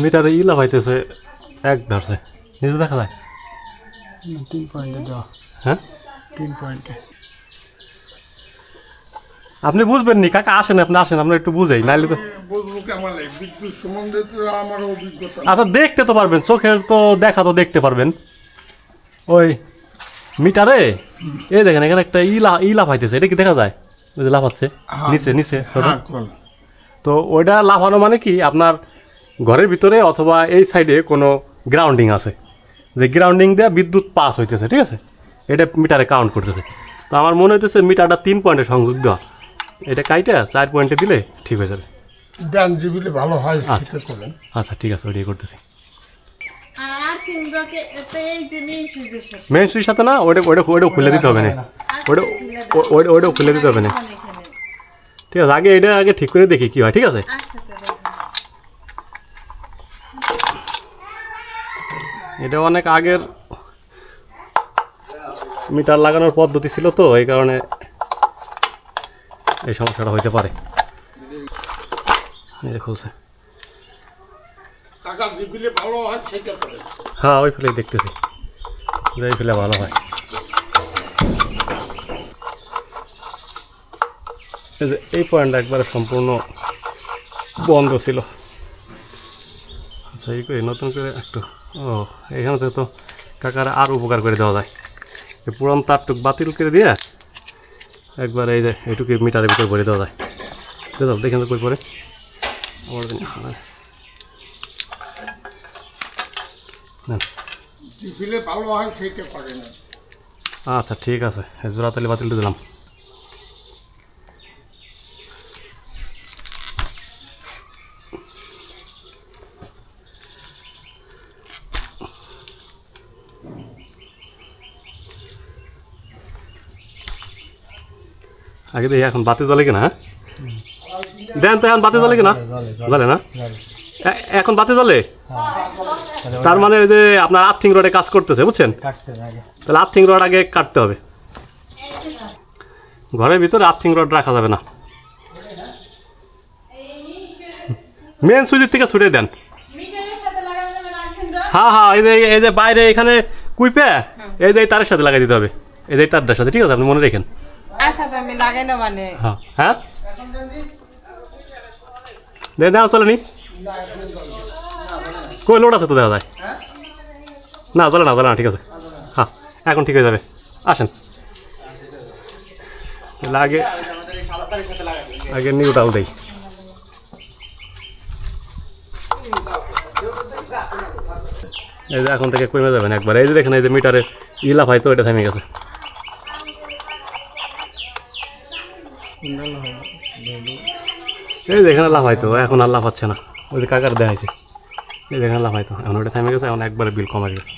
মিটারে ইলা পাইতেছে এক ধরছে। নিজে দেখা যায়? তিন পয়েন্টে দেওয়া হ্যাঁ? তিন পয়েন্টে আপনি বুঝবেন নি কাকা আসেন আপনি আসেন আমরা একটু বুঝাই নাইলে তো বলব কেমন এই বিদ্যুৎ সম্বন্ধে তো আমার অভিজ্ঞতা আচ্ছা দেখতে তো পারবেন চোখের তো দেখা তো দেখতে পারবেন। ওই মিটারে এই দেখেন এখানে একটা ইলা ইলা পাইতেছে এটা কি দেখা যায়? ওই যে লাফাচ্ছে নিচে নিচে হ্যাঁ কোন তো ওইটা লাফানো মানে কি আপনার ঘরের ভিতরে অথবা এই সাইডে কোনো গ্রাউন্ডিং আছে। যে গ্রাউন্ডিং দিয়ে বিদ্যুৎ পাস হইতেছে ঠিক আছে? এটা মিটারে কাউন্ট করতেছে। তো আমার মনে হইতেছে মিটারটা তিন পয়েন্টে সংযোগ দেওয়া। এটা কাইটা চার পয়েন্টে দিলে ঠিক হয়ে যাবে। ডান জিবিলে ভালো হয় আচ্ছা। আচ্ছা ঠিক আছে ওইটাই করতেছি। মেন সুইচ সাথে। না ওটা ওটা ওটা খুলে দিতে হবে না। ওটা ওটা ওটা খুলে দিতে হবে না। ঠিক আছে আগে এটা আগে ঠিক করে দেখি কি হয় ঠিক আছে? আচ্ছা এটা অনেক আগের মিটার লাগানোর পদ্ধতি ছিল তো এই কারণে এই সমস্যাটা হইতে পারে। খুলছে। হয় হ্যাঁ ওই ফেলেই দেখতেছি। এই ফেলে ভালো হয়। এই যে এই পয়েন্টটা একবারে সম্পূর্ণ বন্ধ ছিল। আচ্ছা এই করে নতুন করে একটু ও এখানে তো কাকার আর উপকার করে দেওয়া যায়। এই পুরান তারটুক বাতিল করে দিয়ে একবার এই যে এইটুকু মিটারের ভিতরে ভরে দেওয়া যায়। দেখো দেখেন তো কই পরে আমার আচ্ছা ঠিক আছে। জোড়া তাহলে বাতিল দিলাম। আগে দেখি এখন বাতি জ্বলে কিনা হ্যাঁ? দেন তো এখন বাতি জ্বলে কিনা? জ্বলে না? এখন বাতি জ্বলে? তার মানে ওই যে আপনার আর্থিং রডে কাজ করতেছে বুঝছেন? তাহলে আর্থিং রড আগে কাটতে হবে। ঘরের ভিতরে আর্থিং রড রাখা যাবে না। মেন সুইচের থেকে ছুটে দেন। মিটারের সাথে লাগানো যাবে না আর্থিং রড হ্যাঁ হ্যাঁ এই যে এই যে বাইরে এখানে কুইপে এই যে এই তারের সাথে লাগাই দিতে হবে। এই যে তারটার সাথে ঠিক আছে? আপনি মনে রেখেন। মানে। হ্যাঁ হ্যাঁ? দেন দেওয়া চলে কই, লোড আছে তো, দেখা যায়। না, চলে না চলে না, ঠিক আছে। হ্যাঁ এখন ঠিক হয়ে যাবে। আসেন। আগে আগে নিউটাল দেই। এই যে এখন থেকে কমে যাবেন একবার। এই যে দেখেন, এই যে মিটারে ইলা ভাই তো এটা থেমে গেছে। এই যেখানে লাভ হয়তো এখন আর লাভ হচ্ছে না। ওই যে কাকার দেখাইছে। এই যে এখানে লাভ হয়তো এখন ওটা থেমে গেছে, এখন একবারে বিল কমে গেছে।